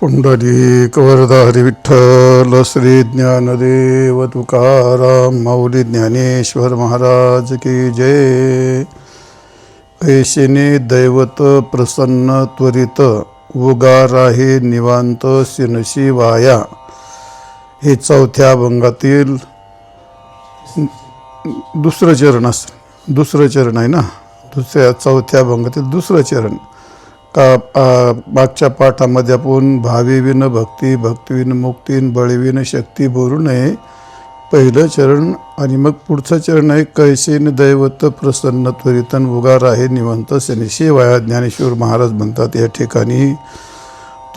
पुंडलिक वरदारी विठ्ठल श्री ज्ञानदेव तुकाराम माऊली ज्ञानेश्वर महाराज की जय। ऐशिने दैवत प्रसन्न त्वरित उगार निवांत सिनशी वाया हे चौथ्या अभंगातील दुसरं चरण असं दुसरं चरण आहे ना? दुसऱ्या चौथ्या अभंगातील दुसरं चरण. का मागच्या पाठामध्ये आपण भावीविन भक्ती भक्तीविन मुक्तीन बळीविन शक्ती बोलू नये. पहिलं चरण आणि मग पुढचं चरण आहे कैसेन दैवत प्रसन्न त्वरितन उगार आहे निवंत शनिशिवाय ज्ञानेश्वर महाराज म्हणतात या ठिकाणी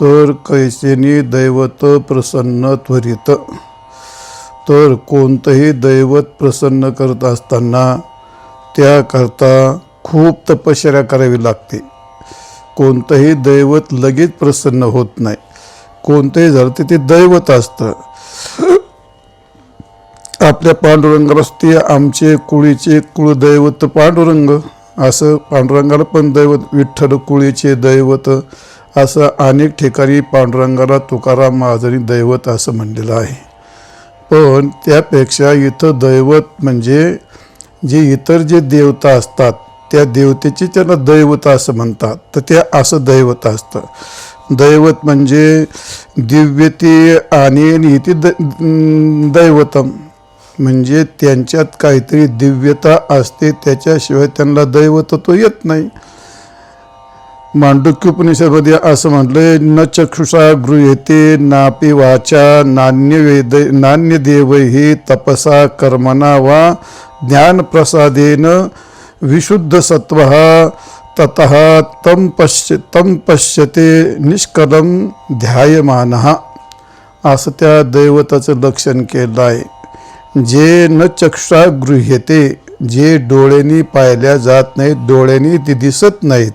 तर कैसेनी दैवत प्रसन्न त्वरित. तर कोणतंही दैवत प्रसन्न करत असताना त्याकरता खूप तपश्चर्या करावी लागते. कोणतंही दैवत लगेच प्रसन्न होत नाही. कोणतंही झालं ते ते दैवत असतं. आपल्या पांडुरंगालाच ते आमचे कुळीचे कुळदैवत पांडुरंग असं पांडुरंगाला पण दैवत विठ्ठल कुळीचे दैवत असं अनेक ठिकाणी पांडुरंगाला तुकाराम महाजनी दैवत असं म्हणलेलं आहे. पण त्यापेक्षा इथं दैवत म्हणजे जे इतर जे देवता असतात त्या देवतेची त्याला दैवत असं म्हणतात. तर ते असं दैवत असतं. दैवत म्हणजे दिव्यते आणि नीती द दैवतम. म्हणजे त्यांच्यात काहीतरी दिव्यता असते त्याच्याशिवाय त्यांना दैवत तो येत नाही. मांडुक्योपनिषदमध्ये असं म्हटलंय न चक्षुषा गृह्यते नापी वाचा नान्य वेद नान्य देवही तपसा कर्मणा वा ज्ञानप्रसादेनं विशुद्ध सत्व तत तम पश्य तम पश्यते निष्कलम ध्यायमान। असं त्या दैवताचं लक्षण केलं आहे जे न चक्षा गृह्यते जे डोळ्यांनी पाहिल्या जात नाहीत डोळ्यांनी ते दिसत नाहीत।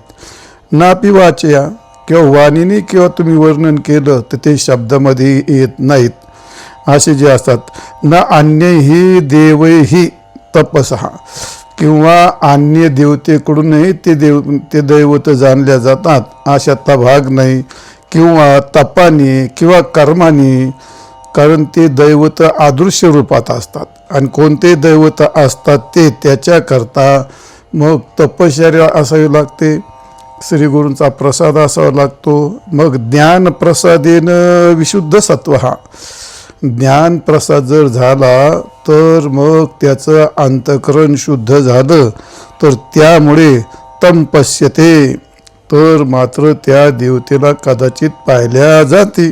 नापी वाचया किंवा वाणीने किंवा तुम्ही वर्णन केलं तर ते शब्दामध्ये येत नाहीत। असे जे असतात ना अन्यही देवही तपसहा किंवा अन्य देवतेकडूनही ते देव ते दैवत जाणल्या जातात अशातला भाग नाही. किंवा तपाने किंवा कर्माने कारण ते दैवत अदृश्य रूपात असतात. आणि कोणते दैवत असतात ते त्याच्याकरता मग तपश्चर्या असावी लागते. श्रीगुरूंचा प्रसाद असावा लागतो. मग ज्ञान प्रसादेनं विशुद्ध सत्व हा. ज्ञान प्रसाद जर झाला तर मग त्याचं अंतकरण शुद्ध झालं तर त्यामुळे तंपश्यते तर मात्र त्या देवतेला कदाचित पाहिल्या जाते.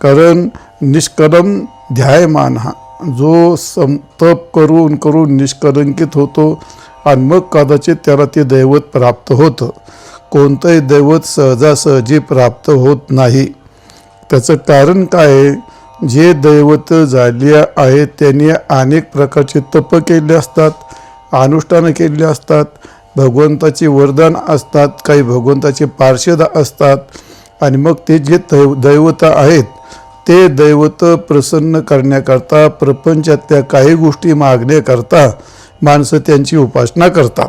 कारण निष्कलम ध्यायमान हा जो सम तप करून करून निष्कलंकित होतो आणि मग कदाचित त्याला ते दैवत प्राप्त होतं. कोणतंही दैवत सहजासहजी प्राप्त होत नाही. त्याचं कारण काय? आहे जे दैवत झाले आहेत त्यांनी अनेक प्रकारचे तप केले असतात अनुष्ठानं केले असतात भगवंताचे वरदान असतात काही भगवंताचे पार्षद असतात. आणि मग ते जे दैव दैवत आहेत ते दैवत प्रसन्न करण्याकरता प्रपंचातल्या काही गोष्टी मागण्याकरता माणसं त्यांची उपासना करतात.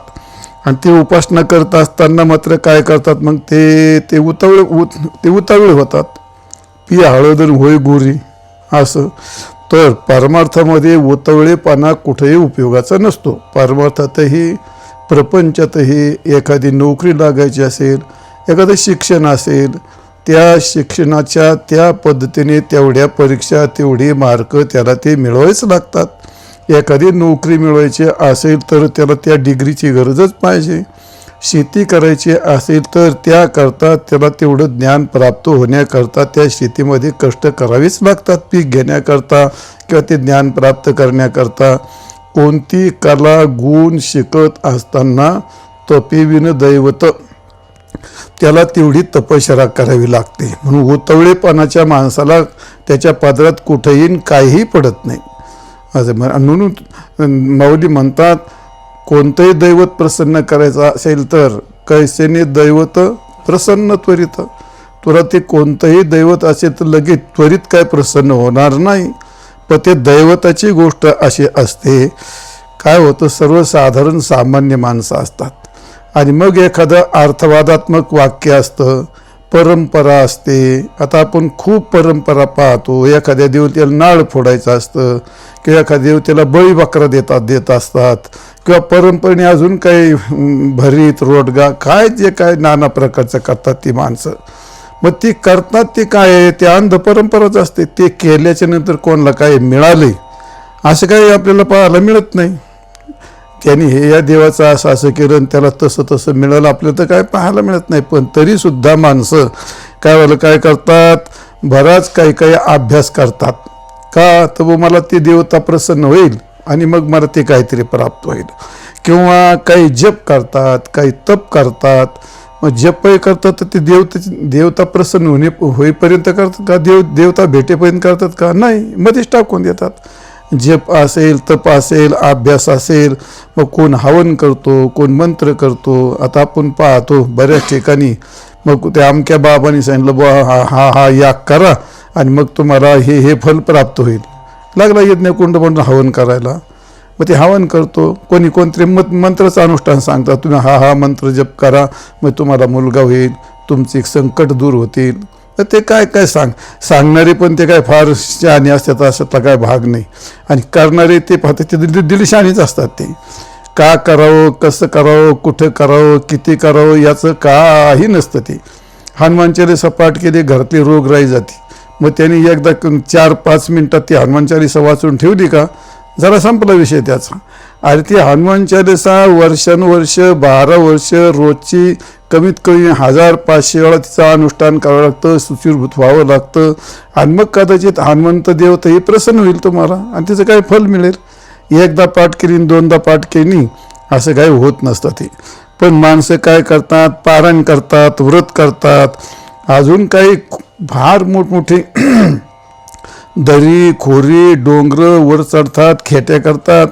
आणि ते उपासना करत असताना मात्र काय करतात मग ते ते उतावळे उत ते उतावळे होतात. पी हळद होय गोरी. असं. तर परमार्थामध्ये उतवळेपणा कुठेही उपयोगाचा नसतो. परमार्थातही प्रपंचातही एखादी नोकरी लागायची असेल एखादं शिक्षण असेल त्या शिक्षणाच्या त्या पद्धतीने तेवढ्या परीक्षा तेवढे मार्क त्याला ते मिळवायच लागतात. एखादी नोकरी मिळवायची असेल तर त्याला त्या डिग्रीची गरजच पाहिजे. शेती करायची असेल तर त्याकरता त्याला तेवढं ज्ञान प्राप्त होण्याकरता त्या शेतीमध्ये कष्ट करावेच लागतात पीक घेण्याकरता किंवा ते ज्ञान प्राप्त करण्याकरता. कोणती कला गुण शिकत असताना तपेविन दैवत त्याला तेवढी तपश्चरा करावी लागते. म्हणून उतवळेपणाच्या माणसाला त्याच्या पदरात कुठेही काहीही पडत नाही. असं म्हणून माऊली म्हणतात कोणतंही दैवत प्रसन्न करायचं असेल तर कैसेने दैवत प्रसन्न त्वरित. तुला ते कोणतंही दैवत असेल तर लगेच त्वरित काय प्रसन्न होणार नाही. पण ते दैवताची गोष्ट अशी असते काय होतं सर्वसाधारण सामान्य माणसं असतात. आणि मग एखादं अर्थवादात्मक वाक्य असतं परंपरा असते. आता आपण खूप परंपरा पाहतो. एखाद्या देवतेला नाळ फोडायचं असतं किंवा एखाद्या देवतेला बळी बकरा देतात देत असतात. किंवा परंपरेने अजून काही भरीत रोडगा काय जे काय नाना प्रकारचं करतात ती माणसं. मग ती करतात ते काय? आहे ते अंध परंपराच असते. ते केल्याच्यानंतर कोणाला काय मिळाले असं काही आपल्याला पाहायला मिळत नाही. त्यांनी हे या देवाचं असं असं किरण त्याला तसं तसं मिळालं. आपल्याला तर काय पाहायला मिळत नाही पण तरीसुद्धा माणसं काय वालं काय करतात? बराच काही काही अभ्यास करतात. का? तर बुवा मला ते देवता प्रसन्न होईल आणि मग मला ते काहीतरी प्राप्त होईल. किंवा काही जप करतात काही तप करतात. मग जपही करतात तर ते देवतेची देवता प्रसन्न होणे होईपर्यंत करतात का? देव देवता भेटेपर्यंत करतात का? नाही मध्येच टाकून देतात. जप असेल तप असेल अभ्यास असेल मग कोण हवन करतो कोण मंत्र करतो आता आपण पाहतो बऱ्याच ठिकाणी. मग त्या अमक्या बाबांनी सांगितलं बुवा हा हा हा याग करा आणि मग तुम्हाला हे हे फल प्राप्त होईल. लागला यज्ञकुंड म्हणून हवन करायला. मग ते हवन करतो. कोणी कोणतरी मत मंत्राचं अनुष्ठान सांगतात तुम्ही हा हा मंत्र जप करा मग तुम्हाला मुलगा होईल तुमचे संकट दूर होतील. तर ते काय काय सांग सांगणारे पण ते काय फार शहाणी असतात अशातला काय भाग नाही. आणि करणारे ते पाहते ते दिल दिलशाणीच असतात ते. का करावं कसं करावं कुठं करावं किती करावं याचं काही नसतं ते. हनुमानचारी सपाट केली घरातली रोगराई जाते. मग त्यांनी एकदा चार पाच मिनिटात ती हनुमानचालीसा वाचून ठेवली का? जरा संपला विषय त्याचा. आणि ती हनुमान चालीसा वर्षानुवर्ष बारा वर्ष रोजची कमीत कमी हजार पाचशे वेळा तिचं अनुष्ठान करावं लागतं सुचिरभूत व्हावं लागतं. आणि मग कदाचित हनुमंत देवताही प्रसन्न होईल तुम्हाला आणि त्याचं काही फल मिळेल. एकदा पाठ केली दोनदा पाठ केली असं काही होत नसतं ते. पण माणसं काय करतात? पारायण करतात व्रत करतात. अजून काही फार मोठमोठे दरी खोरी डोंगर वर चढतात खेट्या करतात.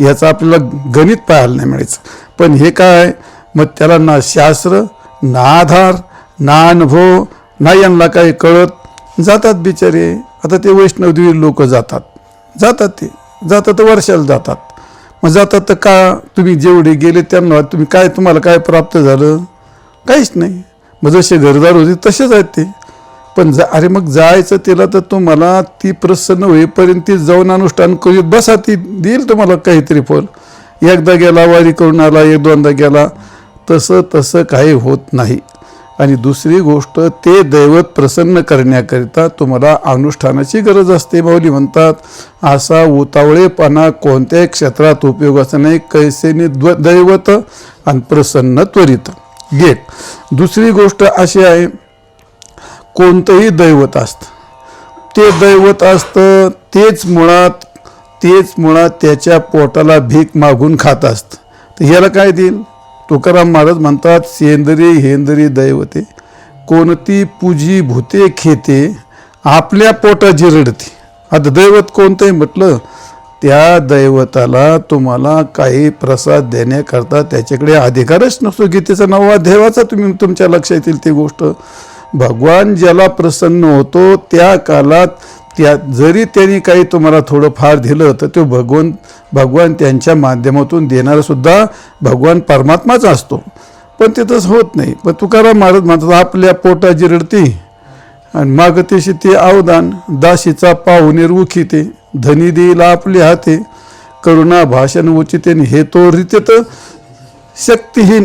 याचं आपल्याला गणित पाहायला नाही मिळायचं. पण हे काय? मग त्याला ना शास्त्र ना आधार ना अनुभव ना यांना काही कळत जातात बिचारे. आता ते वैष्णवदेवी लोक जातात. जातात ते. जातात वर्षाला जातात. मग जातात तर का तुम्ही जेवढे गेले त्यांना तुम्ही काय तुम्हाला काय प्राप्त झालं? काहीच नाही. मग जसे घरदार होते तसेच आहेत ते. पण जा अरे मग जायचं तिला तर तुम्हाला ती प्रसन्न होईपर्यंत ती जाऊन अनुष्ठान करीत बसा ती देईल तुम्हाला काहीतरी फल एकदा गेला वारी करून आला एक दोनदा गेला. तसं तसं काही होत नाही. आणि दुसरी गोष्ट ते दैवत प्रसन्न करण्याकरिता तुम्हाला अनुष्ठानाची गरज असते माऊली म्हणतात. असा उतावळेपणा कोणत्याही क्षेत्रात उपयोगाचा नाही. कैसेने द्व दैवत आणि प्रसन्न त्वरित. गेट दुसरी गोष्ट अशी आहे कोणतंही दैवत असतं. ते दैवत असतं तेच मुळात तेच मुळात त्याच्या पोटाला भीक मागून खात असतं. तर ह्याला काय देईल? तुकाराम महाराज म्हणतात सेंद्रे हेंद्रे दैवते कोणती पूजी भूते खेते आपल्या पोटा जिरडते आता दैवत कोणतंही म्हटलं? त्या दैवताला तुम्हाला काही प्रसाद देण्याकरता त्याच्याकडे अधिकारच नसतो. गीतेचा नवा देवाचा तुम्ही तुमच्या लक्षात येईल ती गोष्ट. भगवान ज्याला प्रसन्न होतो त्या कालात त्या जरी त्यांनी काही तुम्हाला थोडं फार दिलं तर तो भगवंत भगवान त्यांच्या माध्यमातून देणारासुद्धा भगवान परमात्माच असतो. पण ते तसं होत नाही. पण तुकाराम महाराज म्हणतात आपल्या पोटाची रडती आणि मागतेशी ते अवदान दाशीचा पाहुणेर उखिते धनी देईल आपले हाते करुणा भाषण उचिते आणि हे तो रीतीत शक्तिहीन.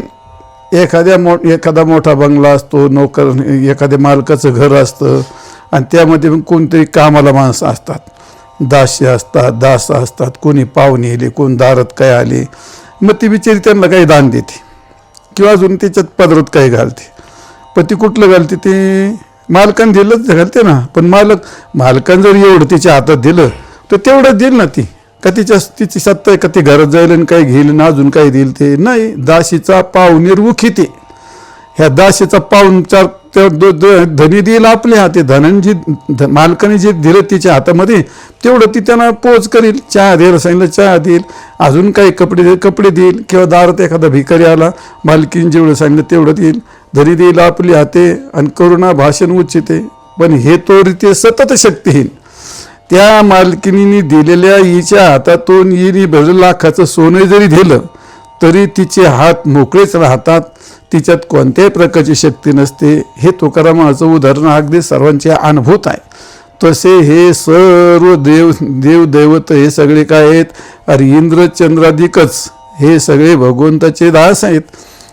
एखाद्या मो एखादा मोठा बंगला असतो नोकर एखाद्या मालकाचं घर असतं आणि त्यामध्ये पण कोणतरी कामाला माणसं असतात. दासे असतात दास असतात. कोणी पाहुणे आले कोण दारात काय आले. मग ती बिचारी त्यांना काही दान देते. किंवा अजून त्याच्यात पदरात काही घालते. पण ती कुठलं घालते ते? मालकानं दिलंच घालते ना. पण मालक मालकानं जर एवढं तिच्या हातात दिलं तर तेवढं देईल ना ती. का तिच्या तिची सत्ता आहे का? ती घरात जाईल आणि काही घेईल ना अजून काही देईल ते? नाही. दाशीचा पाहुणीर उखिते ह्या दाशीचा पाऊन चार त्या दो- धनी देईल आपल्या हाती धनंजी जी ध- मालकाने जे दिलं तिच्या हातामध्ये तेवढं ती त्यांना पोच करील चहा देईल सांगितलं चहा देईल अजून काही कपडे दे कपडे देईल किंवा दारात एखादा भिकारी आला मालकीने जेवढं सांगितलं तेवढं देईल. धनी देईल आपली हाते आणि करुणा भाषण उच्चिते पण हे तो रीती सतत शक्तीहीन. त्या मालकिनीने दिलेल्या हिच्या हातातून हिने भर लाखाचं सोनं जरी दिलं तरी तिचे हात मोकळेच राहतात. तिच्यात कोणत्याही प्रकारची शक्ती नसते. हे तुकारामाचं उदाहरण अगदी सर्वांचे अनुभूत आहे. तसे हे सर्व देव देवदैवत हे सगळे काय आहेत? अरे इंद्रचंद्राधिकच. हे सगळे भगवंताचे दास आहेत.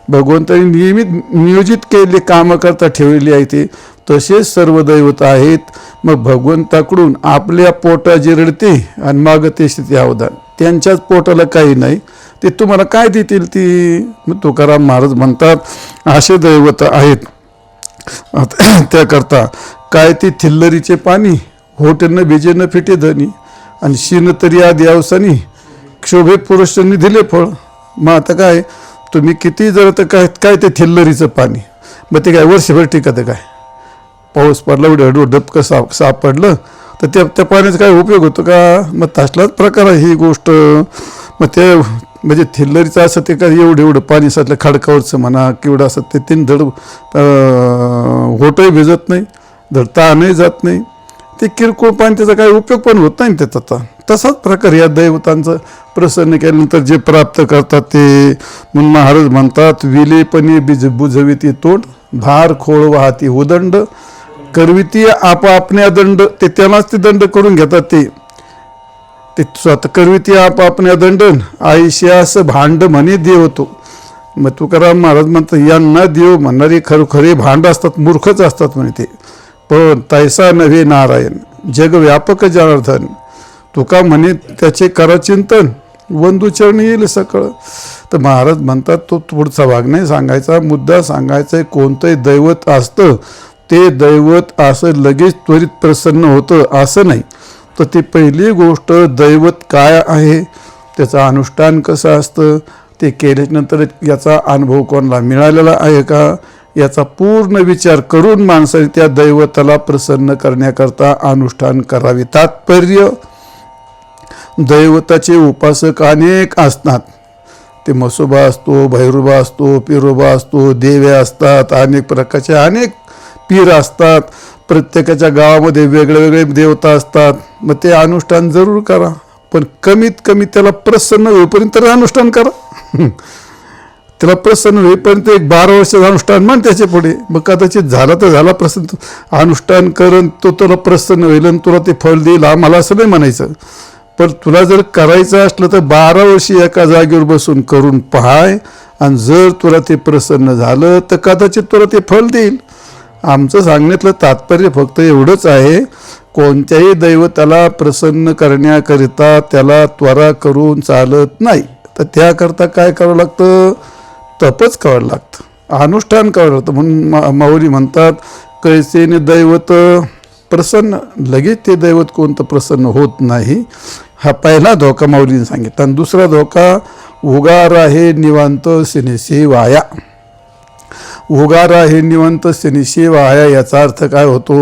भगवंताने नियमित नियोजित केलेले कामं करता ठेवलेली आहे ते. तसेच सर्व दैवत आहेत. मग भगवंताकडून आपल्या पोटा जिरडते आणि मागते स्थिती अवधान. त्यांच्याच पोटाला काही नाही. ते तुम्हाला काय देतील ती मग तुकाराम महाराज म्हणतात असे दैवत आहेत. आता त्याकरता काय ते थिल्लरीचे पाणी होटेनं बिजेनं फिटे धनी आणि शिन तरी आधी अवसानी क्षोभे पुरुषांनी दिले फळ. मग आता काय तुम्ही किती जर तर काय काय ते थिल्लरीचं पाणी. मग ते काय वर्षभर टिकतं काय? पाऊस पडला एवढं डबकं साप सापडलं. तर त्या त्या पाण्याचा काय उपयोग होतो का? मग तसलाच प्रकार आहे ही गोष्ट. मग ते म्हणजे थिल्लरीचं असं ते काय एवढं एवढं पाणी साचलं खडकावरचं म्हणा केवढं असं ते तीन धड होटही भिजत नाही धड ताणही जात नाही. ते किरकोळ पाणी त्याचा काही उपयोग पण होत नाही त्याचा आता. तसाच प्रकार या दैवतांचं प्रसन्न केल्यानंतर जे प्राप्त करतात ते. म्हणून महाराज म्हणतात विलेपणी बीज बुजविती तोंड भार खोळ वाहती उदंड करविती आपापण्या दंड ते त्यांनाच ते दंड करून घेतात ते. ते स्वतः करविती आपापण्या दंडन आयुष्यास भांड म्हणे देव होतो मग तुकाराम महाराज म्हणतात यांना देव म्हणणारे खरोखरे भांड असतात मूर्खच असतात म्हणे ते. पण तैसा नव्हे नारायण जगव्यापक जनार्दन. तुका म्हणे त्याचे करा चिंतन वंदुचरणी येईल सकळ. तर महाराज म्हणतात तो पुढचा भाग नाही सांगायचा मुद्दा सांगायचा कोणतंही दैवत असतं ते दैवत असं लगेच त्वरित प्रसन्न होतं असं नाही. तर ती पहिली गोष्ट दैवत काय आहे? त्याचं अनुष्ठान कसं असतं? ते केल्यानंतर याचा अनुभव कोणाला मिळालेला आहे का? याचा पूर्ण विचार करून माणसाने त्या दैवताला प्रसन्न करण्याकरता अनुष्ठान करावे. तात्पर्य दैवताचे उपासक अनेक असतात. ते मसोबा असतो भैरोबा असतो पिरोबा असतो देव्या असतात अनेक प्रकारचे अनेक पीर असतात प्रत्येकाच्या गावामध्ये वेगळे वेगळे देवता असतात. मग ते अनुष्ठान जरूर करा पण कमीत कमी त्याला प्रसन्न होईपर्यंत अनुष्ठान करा. त्याला प्रसन्न होईपर्यंत एक बारा वर्षाचं अनुष्ठान मान त्याच्या पुढे. मग कदाचित झाला तर झाला प्रसन्न. अनुष्ठान करून तो तुला प्रसन्न होईल आणि तुला ते फळ देईल आम्हाला असं नाही म्हणायचं. पण तुला जर करायचं असलं तर बारा वर्षी एका जागेवर बसून करून पाहाय. आणि जर तुला ते प्रसन्न झालं तर कदाचित तुला ते फळ देईल. आमचं सांगण्यातलं तात्पर्य फक्त एवढंच आहे कोणत्याही दैवताला प्रसन्न करण्याकरिता त्याला त्वरा करून चालत नाही. तर त्याकरता काय करावं लागतं? तपच करावं लागतं. अनुष्ठान करावं लागतं. म्हणून मा माऊली म्हणतात कैसेने दैवत प्रसन्न. लगेच ते दैवत कोणतं प्रसन्न होत नाही हा पहिला धोका माऊलीने सांगितला. आणि दुसरा धोका उगार आहे निवांत सिनेशी वाया. उगारा हे निवंत शनिशी वाया याचा अर्थ काय होतो?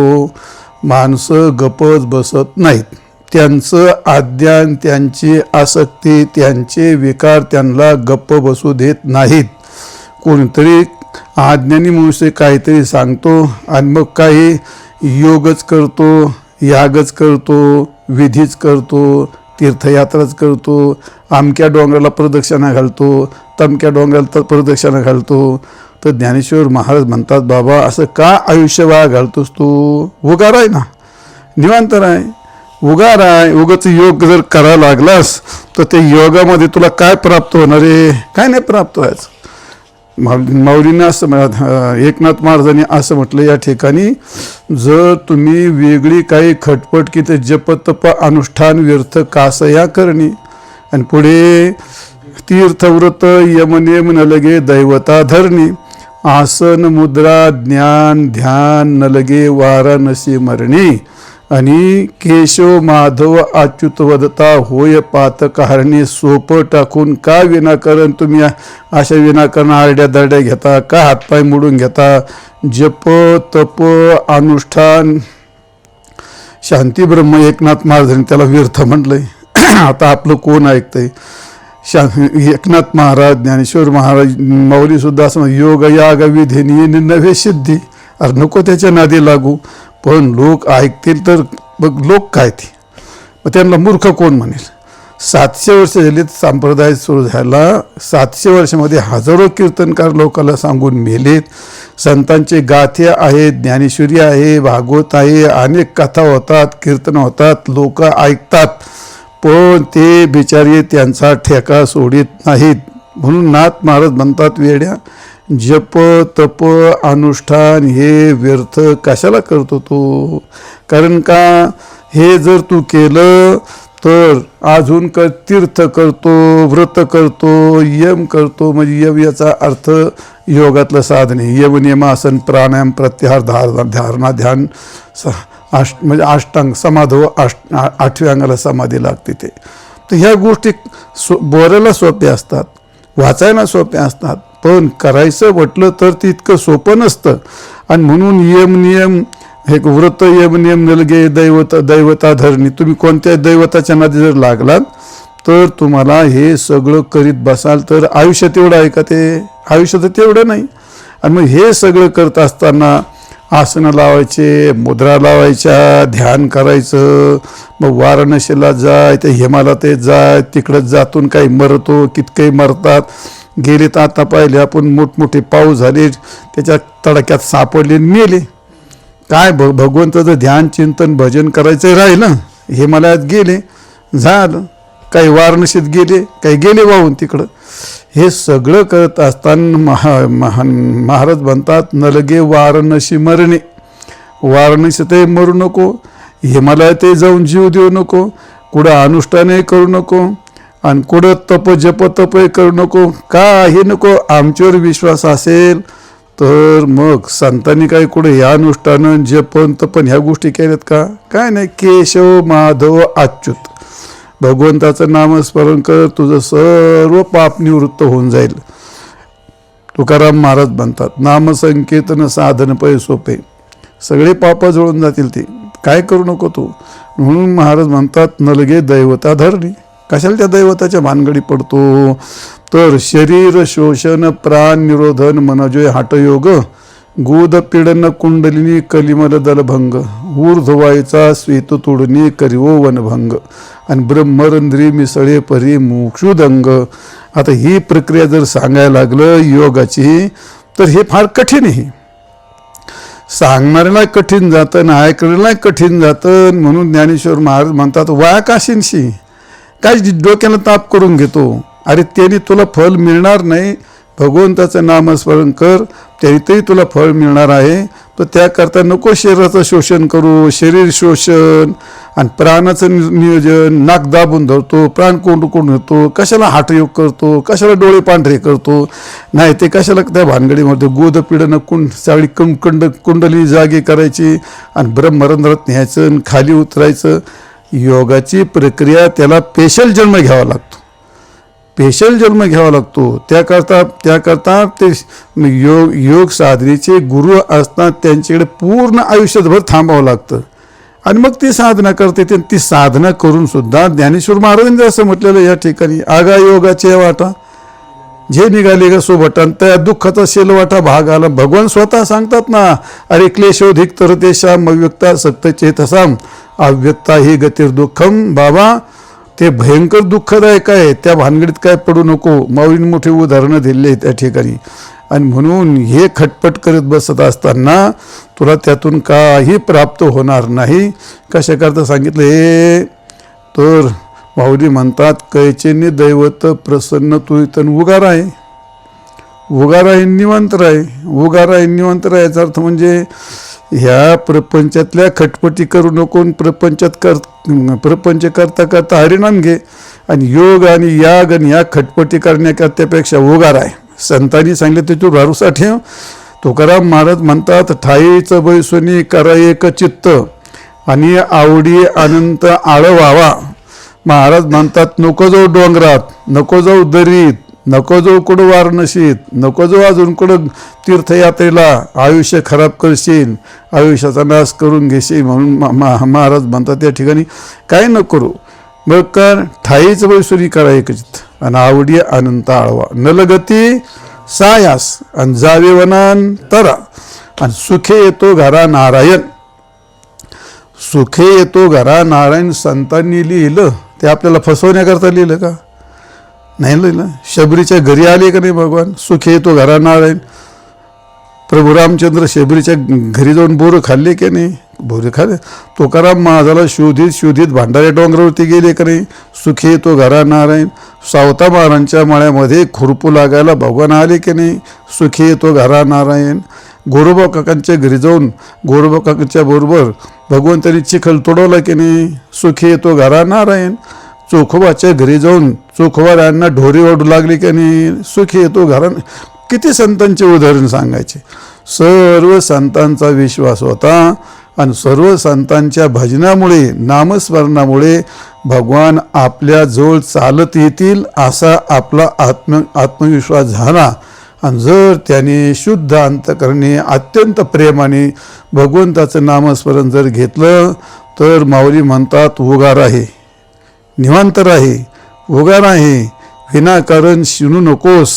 माणसं गपच बसत नाहीत. त्यांचं आद्यान त्यांची आसक्ती त्यांचे विकार त्यांना गप्प बसू देत नाहीत. कोणतरी आज्ञानी मनुष्य काहीतरी सांगतो आणि मग काही योगच करतो यागच करतो विधीच करतो तीर्थयात्राच करतो आमक्या डोंगराला प्रदक्षिणा घालतो तमक्या डोंगराला तर प्रदक्षिणा घालतो. तर ज्ञानेश्वर महाराज म्हणतात बाबा असं का आयुष्य वाया घालतोस तू? उगार आहे ना. निवांत आहे उगार आहे उगाच योग जर करायला लागलास तर ते योगामध्ये तुला काय प्राप्त होणार आहे? काय नाही प्राप्त व्हायचं. माऊ- माऊलीने असं एकनाथ महाराजांनी असं म्हटलं या ठिकाणी जर तुम्ही वेगळी काही खटपट की ते जपतप अनुष्ठान व्यर्थ कासया करणे आणि पुढे तीर्थव्रत यमनेम न लगे दैवता धरणे आसन मुद्रा ज्ञान ध्यान नलगे वाराणसी मरणे. आणि केशव माधव अच्युतवदता होय पातकारणे सोपं टाकून का विनाकारण तुम्ही अशा विनाकारण आरड्या दरड्या घेता? का हातपाय मोडून घेता? जप तप अनुष्ठान. शांती ब्रह्म एकनाथ महाराजांनी त्याला व्यर्थ म्हटलंय. आता आपलं कोण ऐकतंय? शा एकनाथ महाराज ज्ञानेश्वर महाराज माऊलीसुद्धा असं योग याग विधेनी नव्हे सिद्धी. अरे नको त्याच्या नादी लागू. पण लोक ऐकतील तर मग लोक काय ते. मग त्यांना मूर्ख कोण म्हणेल? सातशे वर्ष झाली संप्रदाय सुरू झाला. सातशे वर्षामध्ये हजारो कीर्तनकार लोकांना सांगून मेलेत. संतांचे गाथे आहेत ज्ञानेश्वरी आहे भागवत आहे अनेक कथा होतात कीर्तन होतात लोक ऐकतात. पण ते बिचारे त्यांचा ठेका सोडित नाहीत. म्हणून नाथ महाराज म्हणतात वेड्या जप तप अनुष्ठान हे व्यर्थ कशाला करतो तो? कारण का? हे जर तू केलं तर अजून क तीर्थ करतो व्रत करतो यम करतो. म्हणजे यम याचा अर्थ योगातलं साधने यम नियमासन प्राणायाम प्रत्याहार धारणा धारणा ध्यान सा आष्ट म्हणजे अष्टांग समाधो आष्ट आ- आठव्या अंगाला समाधी लागते ते. तर ह्या गोष्टी सो बोलायला सोप्या असतात वाचायला सोप्या असतात पण करायचं म्हटलं तर ते इतकं सोपं नसतं. आणि म्हणून यम नियम हे व्रत यम नियम नलगे दैवत दैवता धरणी तुम्ही कोणत्या दैवताच्या नादी जर लागलात तर तुम्हाला हे सगळं करीत बसाल तर आयुष्य तेवढं आहे का ते? आयुष्य तर तेवढं नाही. आणि मग हे सगळं करत असताना आसनं लावायचे मुद्रा लावायच्या ध्यान करायचं मग वाराणसीला जाय ते हिमालयात जाय तिकडं जातून काही मरतो कितकंही मरतात. गेले तर आता पाहिले आपण मोठमोठे पाऊस झाले त्याच्या तडक्यात सापडले आणि मेले काय भ भगवंताचं ध्यान चिंतन भजन करायचं राहिलं हिमालयात गेले झालं. काही वाराणसीत गेले काही गेले वाहून तिकडं. हे सगळं करत असताना महा महान महाराज म्हणतात नलगे वाराणसी मरणे. वाराणसीतही मरू नको हिमालयातही जाऊन जीव देऊ नको कुठं अनुष्ठानही करू नको आणि कुठं तप जप तपही करू नको. काही नको आमच्यावर विश्वास असेल तर मग संतांनी काय कुठे ह्या अनुष्ठानं जपन तपन ह्या गोष्टी केल्यात का? काय नाही केशव माधव अच्युत. भगवंताचं नामस्मरण कर तुझं सर्व पाप निवृत्त होऊन जाईल. तुकाराम महाराज म्हणतात नामसंकेतन साधन पै सोपे. सगळे पाप जुळून जातील ते. काय करू नको तू? म्हणून महाराज म्हणतात नलगे दैवता धरणी. कशाला त्या दैवताच्या भानगडी पडतो? तर शरीर शोषण प्राण निरोधन मनजोय हाटयोग गोदपीडन कुंडलिनी कलिमल दलभंग ऊर्ध्वायचा स्वेत तोडणी करिवो वनभंग आणि ब्रह्मरंध्री मिसळे परी मोक्षुदंग. आता ही प्रक्रिया जर सांगायला लागलं योगाची तर हे फार कठीण आहे. सांगणाऱ्याला कठीण जातं आणि ऐकण्याला कठीण जातं म्हणून ज्ञानेश्वर महाराज म्हणतात वाया काशींशी. काय डोक्याला ताप करून घेतो. अरे त्याने तुला फल मिळणार नाही भगवंताचं नामस्मरण कर तरी तुला फळ मिळणार आहे. तर त्याकरता नको शरीराचं शोषण करू शरीर शोषण आणि प्राणाचं नियोजन नाक दाबून धरतो प्राण कोंड कोंड होतो कशाला हाटयोग करतो कशाला डोळे पांढरे करतो नाही ते कशाला त्या भानगडीमध्ये गोदपिडनं कुंड सगळी कुंकंड कुंडली जागे करायची आणि ब्रह्मरंध्रात न्यायचं आणि खाली उतरायचं. योगाची प्रक्रिया त्याला पेशल जन्म घ्यावा लागतो. स्पेशल जन्म घ्यावा लागतो. त्याकरता त्याकरता ते योग योग साधनेचे गुरु असतात त्यांच्याकडे पूर्ण आयुष्यभर थांबावं लागतं. आणि मग ती साधना करते ते ती साधना करून सुद्धा ज्ञानेश्वर महाराजांनी असं म्हटलेलं या ठिकाणी आगा योगाचे वाटा. जे निघाले ग सोबटान त्या दुःखाचा शेलवाटा भाग आला. भगवान स्वतः सांगतात ना अरे क्लेशोधिक तर देशाम अव्यक्ता सत्यचेतसाम अव्यक्ता ही गतीर दुःखम बाबा ते भयंकर दुःखदायक आहे. त्या भानगडीत काय पडू नको. माऊलीने मोठी उदाहरणं दिलेली आहेत त्या ठिकाणी. आणि म्हणून हे खटपट करत बसत असताना तुला त्यातून काही प्राप्त होणार नाही. कशाकरता सांगितलं? हे तर माऊली म्हणतात कैचेने दैवत प्रसन्न तुळीतन उगार आहे उगारा आहे आहे उगारा आहे निवंत आहे याचा अर्थ म्हणजे ह्या प्रपंचातल्या खटपटी करू नको प्रपंचात कर प्रपंच करता करता हरिणाम घे. आणि योग आणि याग आणि या खटपटी करण्याकरत्यापेक्षा उगार आहे. संतांनी सांगितलं ते तू भरोसा ठेव. तुकाराम महाराज म्हणतात ठाईचं बैसोनी करा एक चित्त. आणि आवडी अनंत आळवावा. महाराज म्हणतात नको जाऊ डोंगरात नको जाऊ दरीत. नको जो कुठं वारणशीत नको जो अजून कुठं तीर्थयात्रेला. आयुष्य खराब करशील आयुष्याचा नाश करून घेशील म्हणून महाराज म्हणतात त्या ठिकाणी काय न करू. मग कर ठाईच वैसुरी करा एकचित आणि आवडी अनंत आळवा. नलगती सायास. आणि जावे वनान तरा. आणि सुखे येतो घरा नारायण. सुखे येतो घरा नारायण संतांनी लिहिलं. ते आपल्याला फसवण्याकरता लिहिलं का? नाही लिहिलं शबरीच्या घरी आले का नाही भगवान? सुख येतो घरा नारायण प्रभू रामचंद्र शबरीच्या घरी जाऊन बोरं खाल्ले की नाही? बोरे खाल्ले? तुकाराम महाराजाला शोधित शोधित भांडाऱ्या डोंगरावरती गेले का नाही? सुखी येतो घरा नारायण सावता महाराजांच्या मळ्यामध्ये खुरपू लागायला भगवान आले की नाही? सुखी येतो घरा नारायण गोरोबा काकांच्या घरी जाऊन गोरोबा काकांच्या बरोबर भगवंतांनी चिखल तोडवला की नाही? सुखी येतो घरा नारायण चोखोबाच्या घरी जाऊन चोखोबारायांना ढोरी ओढू लागली की नाही सुखी येतो घरान किती संतांचे उदाहरण सांगायचे? सर्व संतांचा विश्वास होता आणि सर्व संतांच्या भजनामुळे नामस्मरणामुळे भगवान आपल्या जवळ चालत येतील असा आपला आत्म आत्मविश्वास झाला. आणि जर त्याने शुद्ध अंतकरणे अत्यंत प्रेमाने भगवंताचं नामस्मरण जर घेतलं तर माऊली म्हणतात उगार आहे निवांत राहे उगार नाही विनाकारण शिनू नकोस.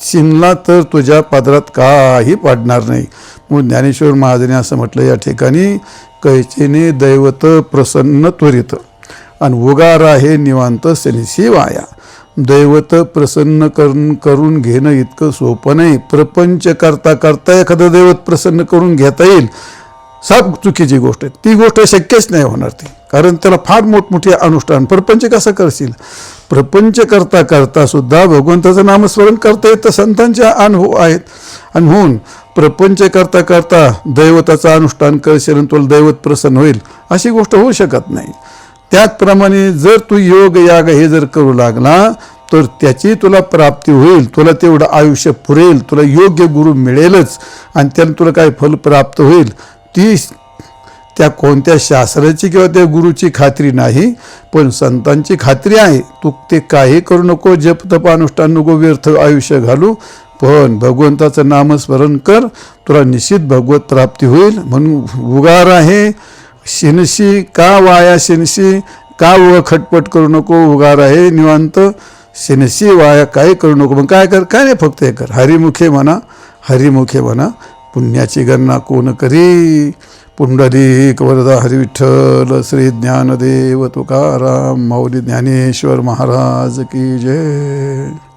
शिनला तर तुझ्या पदरात काही पडणार नाही. मग ज्ञानेश्वर महाराजांनी असं म्हटलं या ठिकाणी कैचेने दैवत प्रसन्न त्वरित. आणि उगार आहे निवांत शनिशी वाया दैवत प्रसन्न करून करून घेणं इतकं सोपं नाही. प्रपंच करता करता एखादं दैवत प्रसन्न करून घेता येईल. साप चुकीची गोष्ट आहे. ती गोष्ट शक्यच नाही होणार ती. कारण त्याला फार मोठमोठे अनुष्ठान प्रपंच कसं करशील? प्रपंच करता करता सुद्धा भगवंताचं नामस्मरण करता येतं संतांचे अनुभव आहेत. आणि म्हणून प्रपंच करता करता दैवताचं अनुष्ठान करशील आणि तुला दैवत प्रसन्न होईल अशी गोष्ट होऊ शकत नाही. त्याचप्रमाणे जर तू योग याग हे जर करू लागला तर त्याची तुला प्राप्ती होईल. तुला तेवढं आयुष्य पुरेल. तुला योग्य गुरु मिळेलच. आणि त्यानं तुला काय फल प्राप्त होईल? ती त्या कोणत्या शास्त्राची किंवा त्या गुरुची खात्री नाही पण संतांची खात्री आहे. तू ते काही करू नको जप तप अनुष्ठान नको व्यर्थ आयुष्य घालू पण भगवंताचं नामस्मरण कर. तुला निश्चित भगवत प्राप्ती होईल म्हणून उगार आहे. शिनशी का वाया शिनशी? का व खटपट करू नको? उगार आहे निवांत. शिनशी वाया काय करू नको. मग काय कर? काय नाही फक्त हे कर. हरिमुखे म्हणा हरिमुखे म्हणा. पुण्याची गणना कोण करी? पुंडलिक वरदा हरिविठ्ठल श्री ज्ञानदेव तुकाराम माऊली ज्ञानेश्वर महाराज की जय.